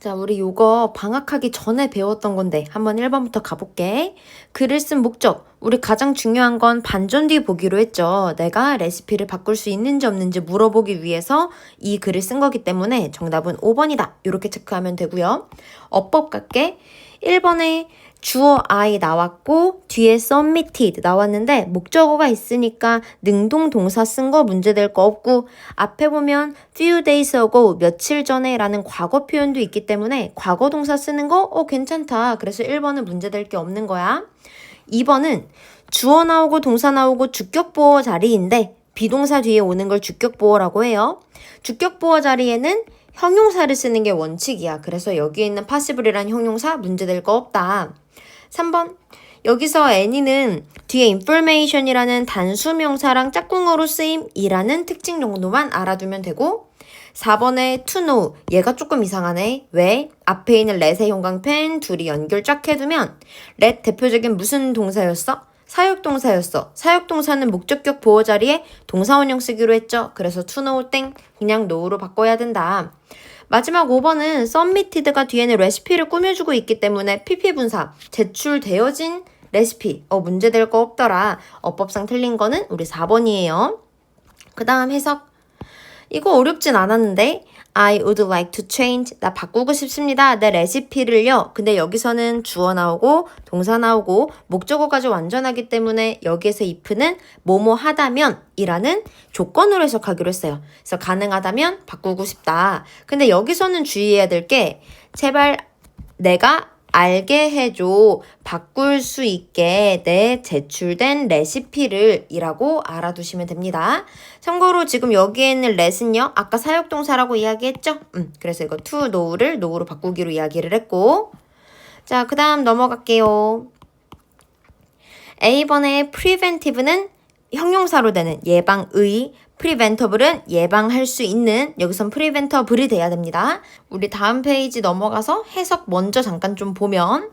자, 우리 요거 방학하기 전에 배웠던 건데 한번 1번부터 가볼게. 글을 쓴 목적. 우리 가장 중요한 건 반전 뒤 보기로 했죠. 내가 레시피를 바꿀 수 있는지 없는지 물어보기 위해서 이 글을 쓴 거기 때문에 정답은 5번이다. 이렇게 체크하면 되고요. 어법 갈게. 1번에 주어 I 나왔고 뒤에 submitted 나왔는데 목적어가 있으니까 능동 동사 쓴 거 문제될 거 없고 앞에 보면 few days ago 며칠 전에 라는 과거 표현도 있기 때문에 과거 동사 쓰는 거 어 괜찮다. 그래서 1번은 문제될 게 없는 거야. 2번은 주어 나오고 동사 나오고 주격 보어 자리인데 비동사 뒤에 오는 걸 주격 보어라고 해요. 주격 보어 자리에는 형용사를 쓰는 게 원칙이야. 그래서 여기에 있는 passible이란 형용사 문제될 거 없다. 3번. 여기서 any는 뒤에 information이라는 단수명사랑 짝꿍어로 쓰임이라는 특징 정도만 알아두면 되고 4번에 to know 얘가 조금 이상하네. 왜? 앞에 있는 let의 형광펜 둘이 연결 쫙 해두면 let 대표적인 무슨 동사였어? 사역동사였어. 사역동사는 목적격 보호 자리에 동사원형 쓰기로 했죠. 그래서 to know 땡 그냥 know로 바꿔야 된다. 마지막 5번은 submitted가 뒤에는 레시피를 꾸며주고 있기 때문에 PP 분사 제출되어진 레시피 어 문제될 거 없더라. 어법상 틀린 거는 우리 4번이에요. 그 다음 해석 이거 어렵진 않았는데 I would like to change. 나 바꾸고 싶습니다. 내 레시피를요. 근데 여기서는 주어 나오고 동사 나오고 목적어까지 완전하기 때문에 여기에서 if는 뭐뭐 하다면 이라는 조건으로 해석하기로 했어요. 그래서 가능하다면 바꾸고 싶다. 근데 여기서는 주의해야 될 게 제발 내가 알게 해줘. 바꿀 수 있게 내 제출된 레시피를 이라고 알아두시면 됩니다. 참고로 지금 여기에 있는 let은요. 아까 사역동사라고 이야기했죠? 음, 그래서 이거 to know를 know로 바꾸기로 이야기를 했고 자, 그 다음 넘어갈게요. A번의 preventive는 형용사로 되는 예방의, preventable은 예방할 수 있는 여기선 preventable이 돼야 됩니다. 우리 다음 페이지 넘어가서 해석 먼저 잠깐 좀 보면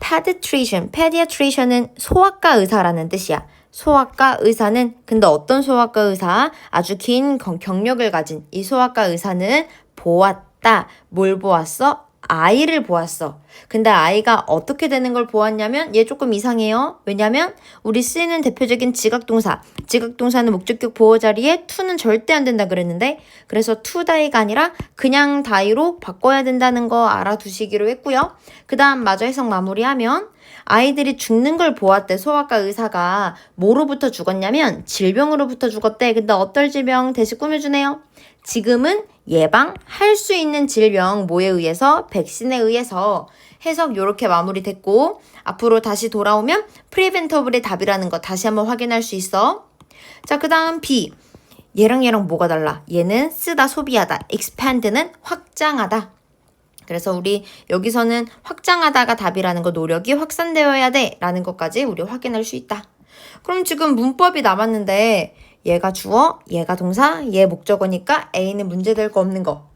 pediatrician, pediatrician은 소아과 의사라는 뜻이야. 소아과 의사는 근데 어떤 소아과 의사? 아주 긴 경- 경력을 가진 이 소아과 의사는 보았다. 뭘 보았어? 아이를 보았어. 근데 아이가 어떻게 되는 걸 보았냐면 얘 조금 이상해요. 왜냐면 우리 쓰이는 대표적인 지각동사. 지각동사는 목적격 보호 자리에 to는 절대 안 된다 그랬는데 그래서 to die가 아니라 그냥 die로 바꿔야 된다는 거 알아두시기로 했고요. 그 다음 마저 해석 마무리하면 아이들이 죽는 걸 보았대 소아과 의사가 뭐로부터 죽었냐면 질병으로부터 죽었대. 근데 어떨 질병 대신 꾸며주네요. 지금은 예방할 수 있는 질병 뭐에 의해서 백신에 의해서 해석 요렇게 마무리됐고 앞으로 다시 돌아오면 프리벤터블의 답이라는 거 다시 한번 확인할 수 있어. 자, 그다음 B. 얘랑 얘랑 뭐가 달라? 얘는 쓰다 소비하다. expand는 확장하다. 그래서 우리 여기서는 확장하다가 답이라는 거 노력이 확산되어야 돼 라는 것까지 우리 확인할 수 있다. 그럼 지금 문법이 남았는데 얘가 주어, 얘가 동사, 얘 목적어니까 A는 문제될 거 없는 거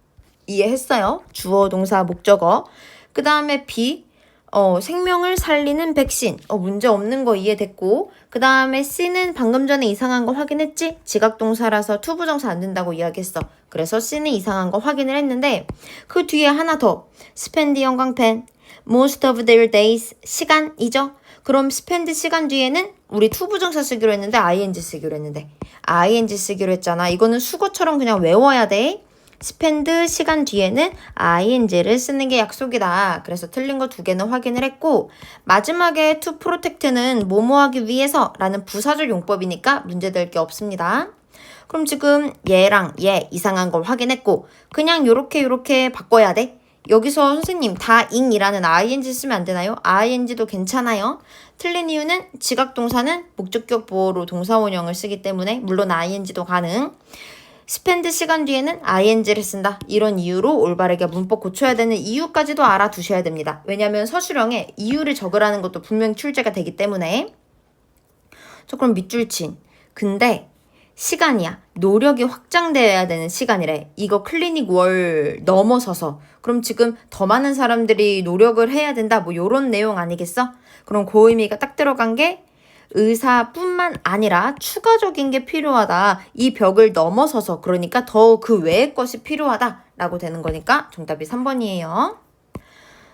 이해했어요? 주어, 동사, 목적어. 그 다음에 B, 어, 생명을 살리는 백신. 어, 문제 없는 거 이해됐고. 그 다음에 C는 방금 전에 이상한 거 확인했지? 지각동사라서 투부정사 안 된다고 이야기했어. 그래서 C는 이상한 거 확인을 했는데, 그 뒤에 하나 더. spend 형광펜. most of their days. 시간이죠? 그럼 spend 시간 뒤에는 우리 투부정사 쓰기로 했는데 ing 쓰기로 했는데 ing 쓰기로 했잖아. 이거는 수거처럼 그냥 외워야 돼. Spend 시간 뒤에는 ing를 쓰는 게 약속이다. 그래서 틀린 거 두 개는 확인을 했고 마지막에 to protect는 뭐뭐 하기 위해서 라는 부사절 용법이니까 문제될 게 없습니다. 그럼 지금 얘랑 얘 이상한 걸 확인했고 그냥 요렇게 요렇게 바꿔야 돼. 여기서 선생님 다 ing이라는 ing 쓰면 안 되나요? ing도 괜찮아요. 틀린 이유는 지각 동사는 목적격 보호로 동사원형을 쓰기 때문에 물론 ing도 가능. 스펜드 시간 뒤에는 ing를 쓴다. 이런 이유로 올바르게 문법 고쳐야 되는 이유까지도 알아두셔야 됩니다. 왜냐하면 서술형에 이유를 적으라는 것도 분명 출제가 되기 때문에. 저 그럼 밑줄 친. 근데 시간이야. 노력이 확장되어야 되는 시간이래. 이거 클리닉 월 넘어서서. 그럼 지금 더 많은 사람들이 노력을 해야 된다. 뭐 요런 내용 아니겠어? 그럼 그 의미가 딱 들어간 게 의사뿐만 아니라 추가적인 게 필요하다. 이 벽을 넘어서서 그러니까 더 그 외의 것이 필요하다. 라고 되는 거니까 정답이 3번이에요.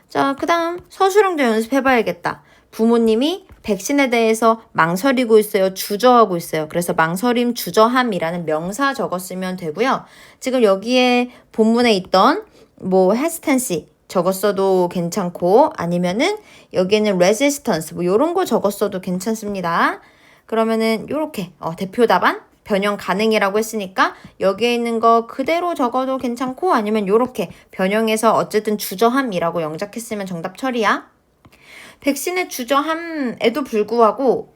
자, 그 다음 서술형도 연습해 봐야겠다. 부모님이 백신에 대해서 망설이고 있어요. 주저하고 있어요. 그래서 망설임, 주저함이라는 명사 적었으면 되고요. 지금 여기에 본문에 있던 뭐 hesitancy 적었어도 괜찮고 아니면은 여기에는 resistance 뭐 요런 거 적었어도 괜찮습니다. 그러면은 요렇게 어, 대표 답안 변형 가능이라고 했으니까 여기에 있는 거 그대로 적어도 괜찮고 아니면 요렇게 변형해서 어쨌든 주저함이라고 영작했으면 정답 처리야. 백신의 주저함에도 불구하고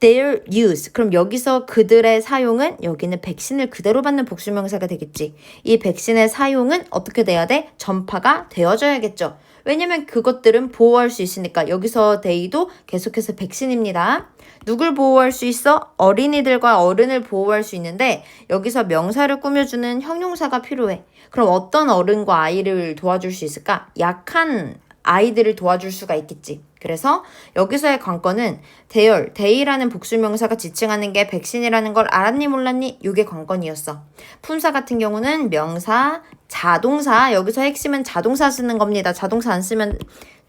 their use. 그럼 여기서 그들의 사용은 여기는 백신을 그대로 받는 복수명사가 되겠지. 이 백신의 사용은 어떻게 돼야 돼? 전파가 되어져야겠죠. 왜냐면 그것들은 보호할 수 있으니까 여기서 데이도 계속해서 백신입니다. 누굴 보호할 수 있어? 어린이들과 어른을 보호할 수 있는데 여기서 명사를 꾸며주는 형용사가 필요해. 그럼 어떤 어른과 아이를 도와줄 수 있을까? 약한 아이들을 도와줄 수가 있겠지. 그래서 여기서의 관건은 대열, 대이라는 복수명사가 지칭하는 게 백신이라는 걸 알았니 몰랐니? 요게 관건이었어. 품사 같은 경우는 명사, 자동사, 여기서 핵심은 자동사 쓰는 겁니다. 자동사 안 쓰면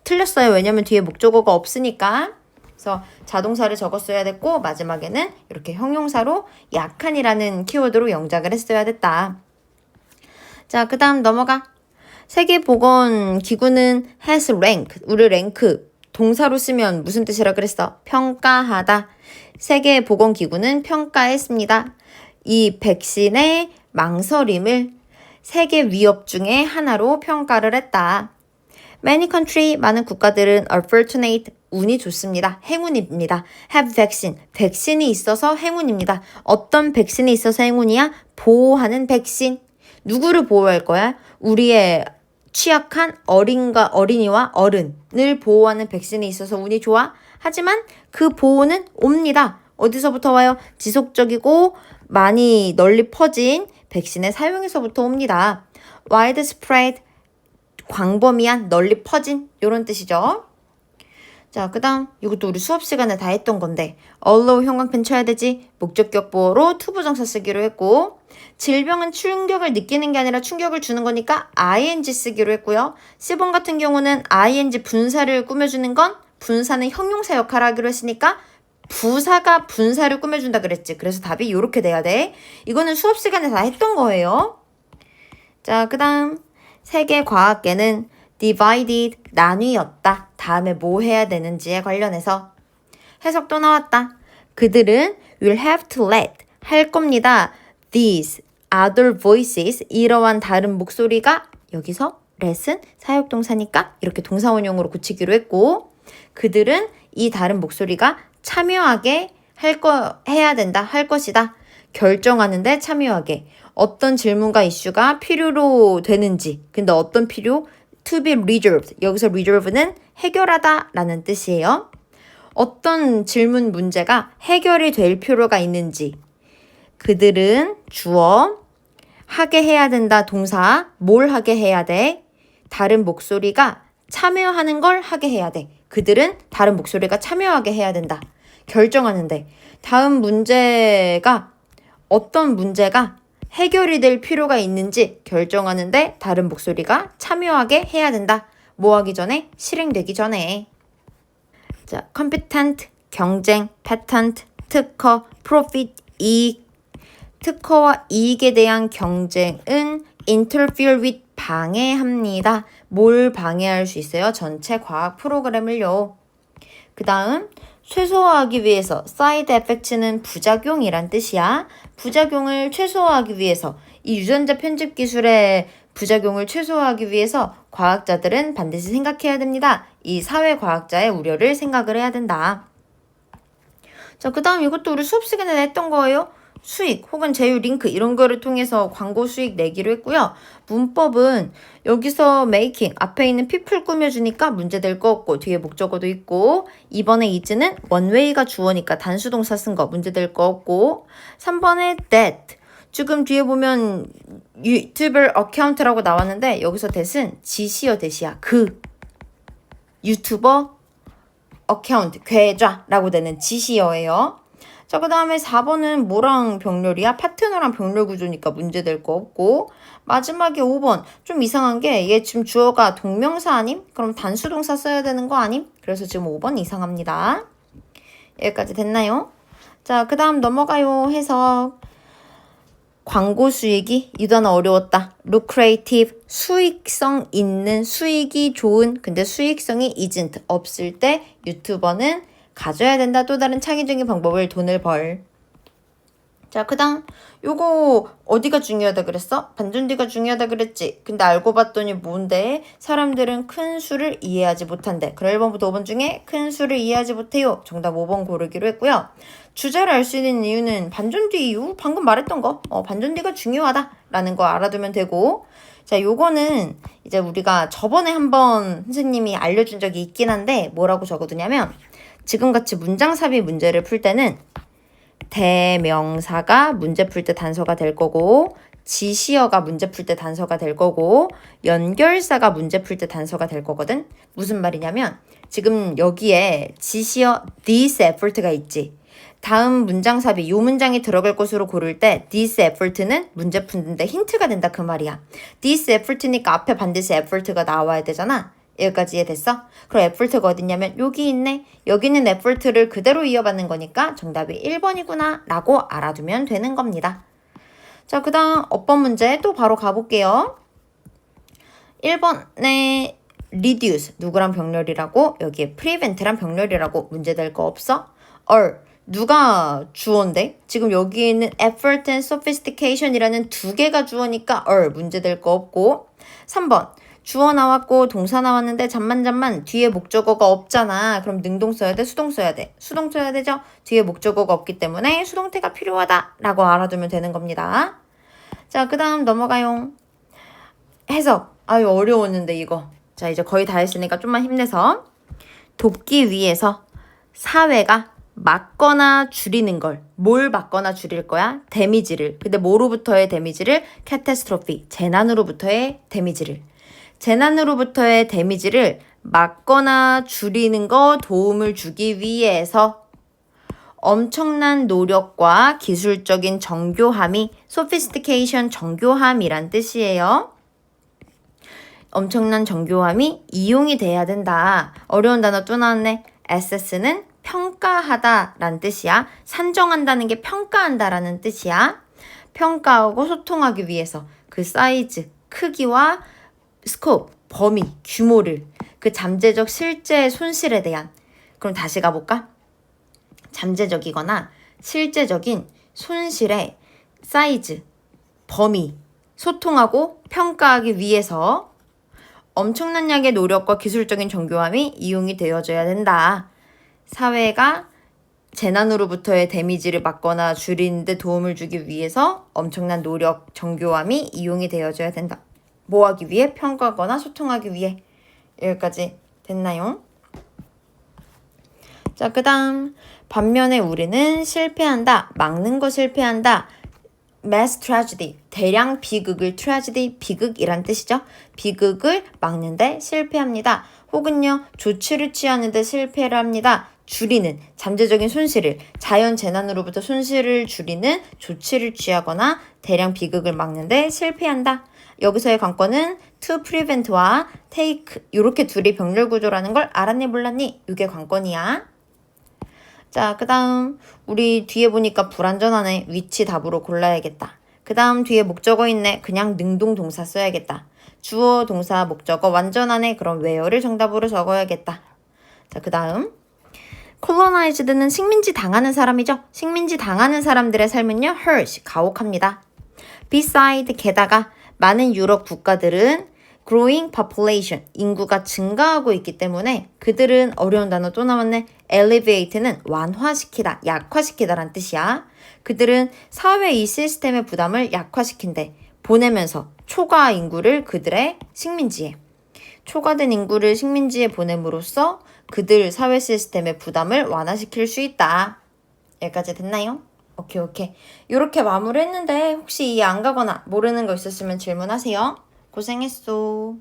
틀렸어요. 왜냐면 뒤에 목적어가 없으니까. 그래서 자동사를 적었어야 됐고 마지막에는 이렇게 형용사로 약한이라는 키워드로 영작을 했어야 됐다. 자, 그 다음 넘어가. 세계보건기구는 has rank, 우리 랭크, 동사로 쓰면 무슨 뜻이라 그랬어? 평가하다. 세계보건기구는 평가했습니다. 이 백신의 망설임을 세계 위협 중에 하나로 평가를 했다. Many country, 많은 국가들은 are fortunate, 운이 좋습니다. 행운입니다. have vaccine, 백신이 있어서 행운입니다. 어떤 백신이 있어서 행운이야? 보호하는 백신. 누구를 보호할 거야? 우리의 취약한 어린과 어린이와 어른을 보호하는 백신이 있어서 운이 좋아. 하지만 그 보호는 옵니다. 어디서부터 와요? 지속적이고 많이 널리 퍼진 백신의 사용에서부터 옵니다. widespread 광범위한 널리 퍼진 이런 뜻이죠. 자, 그 다음 이것도 우리 수업 시간에 다 했던 건데 allow 형광펜 쳐야 되지 목적격 보호로 투부정사 쓰기로 했고 질병은 충격을 느끼는 게 아니라 충격을 주는 거니까 ing 쓰기로 했고요. C번 같은 경우는 ing 분사를 꾸며주는 건 분사는 형용사 역할을 하기로 했으니까 부사가 분사를 꾸며준다 그랬지. 그래서 답이 이렇게 돼야 돼. 이거는 수업 시간에 다 했던 거예요. 자, 그 다음 세계 과학계는 divided, 나뉘었다. 다음에 뭐 해야 되는지에 관련해서 해석도 나왔다. 그들은 will have to let, 할 겁니다. these other voices, 이러한 다른 목소리가 여기서 let은 사역동사니까 이렇게 동사원형으로 고치기로 했고 그들은 이 다른 목소리가 참여하게 할 거, 해야 된다, 할 것이다. 결정하는데 참여하게. 어떤 질문과 이슈가 필요로 되는지. 근데 어떤 필요? To be resolved. 여기서 resolve는 해결하다 라는 뜻이에요. 어떤 질문 문제가 해결이 될 필요가 있는지. 그들은 주어, 하게 해야 된다 동사, 뭘 하게 해야 돼? 다른 목소리가 참여하는 걸 하게 해야 돼. 그들은 다른 목소리가 참여하게 해야 된다. 결정하는데 다음 문제가 어떤 문제가 해결이 될 필요가 있는지 결정하는데 다른 목소리가 참여하게 해야 된다. 뭐 하기 전에 실행되기 전에. 자, competent 경쟁, patent 특허, profit 이익. 특허와 이익에 대한 경쟁은 interfere with 방해합니다. 뭘 방해할 수 있어요? 전체 과학 프로그램을요. 그 다음 최소화하기 위해서 사이드 에펙트는 부작용이란 뜻이야. 부작용을 최소화하기 위해서 이 유전자 편집 기술의 부작용을 최소화하기 위해서 과학자들은 반드시 생각해야 됩니다. 이 사회 과학자의 우려를 생각을 해야 된다. 자, 그 다음 이것도 우리 수업 시간에 했던 거예요. 수익 혹은 제휴 링크 이런 거를 통해서 광고 수익 내기로 했고요. 문법은 여기서 making 앞에 있는 people 꾸며주니까 문제될 거 없고 뒤에 목적어도 있고 2번에 is는 원웨이가 주어니까 단수동사 쓴 거 문제될 거 없고 3번에 that 지금 뒤에 보면 유튜버 어카운트라고 나왔는데 여기서 that은 지시어 대시야 그 유튜버 어카운트 계좌라고 되는 지시어예요. 자, 그 다음에 4번은 뭐랑 병렬이야? 파트너랑 병렬 구조니까 문제 될 거 없고. 마지막에 5번. 좀 이상한 게 얘 지금 주어가 동명사 아님? 그럼 단수동사 써야 되는 거 아님? 그래서 지금 5번 이상합니다. 여기까지 됐나요? 자, 그 다음 넘어가요. 해석. 광고 수익이 이 단어 어려웠다. lucrative 수익성 있는 수익이 좋은 근데 수익성이 isn't 없을 때 유튜버는 가져야 된다. 또 다른 창의적인 방법을 돈을 벌. 자, 그 다음 요거 어디가 중요하다 그랬어? 반전뒤가 중요하다 그랬지. 근데 알고 봤더니 뭔데? 사람들은 큰 수를 이해하지 못한대. 그럼 1번부터 5번 중에 큰 수를 이해하지 못해요. 정답 5번 고르기로 했고요. 주제를 알 수 있는 이유는 반전뒤 이유 방금 말했던 거. 어, 반전뒤가 중요하다 라는 거 알아두면 되고. 자, 요거는 이제 우리가 저번에 한번 선생님이 알려준 적이 있긴 한데 뭐라고 적어두냐면 지금같이 문장삽입 문제를 풀 때는 대명사가 문제 풀 때 단서가 될 거고 지시어가 문제 풀 때 단서가 될 거고 연결사가 문제 풀 때 단서가 될 거거든. 무슨 말이냐면 지금 여기에 지시어 this effort가 있지. 다음 문장 삽입 요 문장이 들어갈 것으로 고를 때 this effort는 문제 푸는데 힌트가 된다 그 말이야. this effort니까 앞에 반드시 effort가 나와야 되잖아. 여기까지 이해됐어? 그럼 effort가 어딨냐면 여기 있네. 여기 있는 effort를 그대로 이어받는 거니까 정답이 1번이구나 라고 알아두면 되는 겁니다. 자, 그 다음 어법 문제 또 바로 가볼게요. 1번에 reduce 누구랑 병렬이라고 여기에 prevent랑 병렬이라고 문제 될 거 없어? or 누가 주어인데? 지금 여기 있는 effort and sophistication이라는 두 개가 주어니까 or 문제 될 거 없고 3번 주어 나왔고 동사 나왔는데 잠만 잠만 뒤에 목적어가 없잖아. 그럼 능동 써야 돼? 수동 써야 돼? 수동 써야 되죠? 뒤에 목적어가 없기 때문에 수동태가 필요하다라고 알아두면 되는 겁니다. 자, 그 다음 넘어가요. 해석. 아유, 어려웠는데 이거. 자, 이제 거의 다 했으니까 좀만 힘내서. 돕기 위해서 사회가 막거나 줄이는 걸. 뭘 막거나 줄일 거야? 데미지를. 근데 뭐로부터의 데미지를? 캐타스트로피. 재난으로부터의 데미지를. 재난으로부터의 데미지를 막거나 줄이는 거 도움을 주기 위해서 엄청난 노력과 기술적인 정교함이 sophistication 정교함이란 뜻이에요. 엄청난 정교함이 이용이 돼야 된다. 어려운 단어 또 나왔네. assess는 평가하다라는 뜻이야. 산정한다는 게 평가한다라는 뜻이야. 평가하고 소통하기 위해서 그 사이즈, 크기와 스코프, 범위, 규모를 그 잠재적 실제 손실에 대한 그럼 다시 가볼까? 잠재적이거나 실제적인 손실의 사이즈, 범위, 소통하고 평가하기 위해서 엄청난 양의 노력과 기술적인 정교함이 이용이 되어져야 된다. 사회가 재난으로부터의 데미지를 막거나 줄이는 데 도움을 주기 위해서 엄청난 노력, 정교함이 이용이 되어져야 된다. 뭐 하기 위해? 평가하거나 소통하기 위해. 여기까지 됐나요? 자, 그 다음. 반면에 우리는 실패한다. 막는 거 실패한다. mass tragedy. 대량 비극을 tragedy, 비극이란 뜻이죠. 비극을 막는데 실패합니다. 혹은요, 조치를 취하는데 실패를 합니다. 줄이는 잠재적인 손실을 자연 재난으로부터 손실을 줄이는 조치를 취하거나 대량 비극을 막는데 실패한다. 여기서의 관건은 to prevent와 take 이렇게 둘이 병렬 구조라는 걸 알았니 몰랐니? 이게 관건이야. 자, 그 다음 우리 뒤에 보니까 불완전하네. 위치 답으로 골라야겠다. 그 다음 뒤에 목적어 있네. 그냥 능동 동사 써야겠다. 주어, 동사, 목적어 완전하네. 그럼 where를 정답으로 적어야겠다. 자, 그 다음 colonized는 식민지 당하는 사람이죠. 식민지 당하는 사람들의 삶은요. harsh, 가혹합니다. beside, 게다가 많은 유럽 국가들은 growing population, 인구가 증가하고 있기 때문에 그들은 어려운 단어 또 나왔네. elevate는 완화시키다, 약화시키다란 뜻이야. 그들은 사회 이 시스템의 부담을 약화시킨대. 보내면서 초과 인구를 그들의 식민지에. 초과된 인구를 식민지에 보냄으로써 그들 사회 시스템의 부담을 완화시킬 수 있다. 여기까지 됐나요? 오케이, 오케이. 이렇게 마무리했는데 혹시 이해 안 가거나 모르는 거 있으시면 질문하세요. 고생했어.